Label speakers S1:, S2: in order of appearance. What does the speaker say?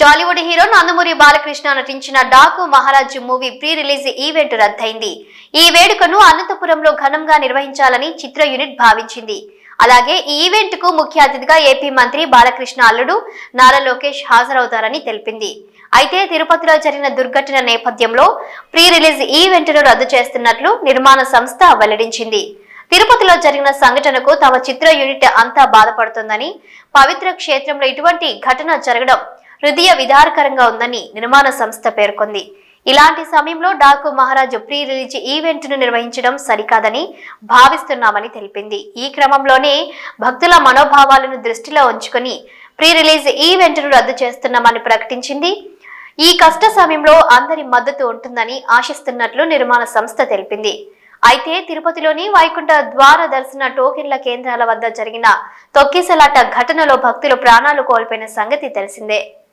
S1: Tollywood hero Nandamuri Balakrishna నటించిన Daaku Maharaj movie pre release event రద్దయింది. ఈ వేడుకను అనంతపురంలో ఘనంగా నిర్వహించాలని చిత్ర యూనిట్ భావించింది. అలాగే ఈ ఈవెంట్కు ముఖ్య అతిథిగా ఏపీ మంత్రి బాలకృష్ణ అల్లుడు నారా లోకేష్ హాజరవుతారని తెలిపింది. అయితే తిరుపతిలో జరిగిన దుర్ఘటన నేపథ్యంలో ప్రీ రిలీజ్ ఈవెంట్ను రద్దు చేస్తున్నట్లు నిర్మాణ సంస్థ వెల్లడించింది. తిరుపతిలో జరిగిన సంఘటనకు తమ చిత్ర యూనిట్ అంతా బాధపడుతుందని పవిత్ర క్షేత్రంలో ఇటువంటి ఘటన జరగడం హృదయ విధారకరంగా ఉందని నిర్మాణ సంస్థ పేర్కొంది. ఇలాంటి సమయంలో డాకు మహారాజు ప్రీ రిలీజ్ ఈవెంట్ను నిర్వహించడం సరికాదని భావిస్తున్నామని తెలిపింది. ఈ క్రమంలోనే భక్తుల మనోభావాలను దృష్టిలో ఉంచుకొని ప్రీ రిలీజ్ ఈవెంట్ను రద్దు చేస్తున్నామని ప్రకటించింది. ఈ కష్ట సమయంలో అందరి మద్దతు ఉంటుందని ఆశిస్తున్నట్లు నిర్మాణ సంస్థ తెలిపింది. అయితే తిరుపతిలోని వైకుంఠ ద్వార దర్శన టోకెన్ల కేంద్రాల వద్ద జరిగిన తొక్కిసలాట ఘటనలో భక్తులు ప్రాణాలు కోల్పోయిన సంగతి తెలిసిందే.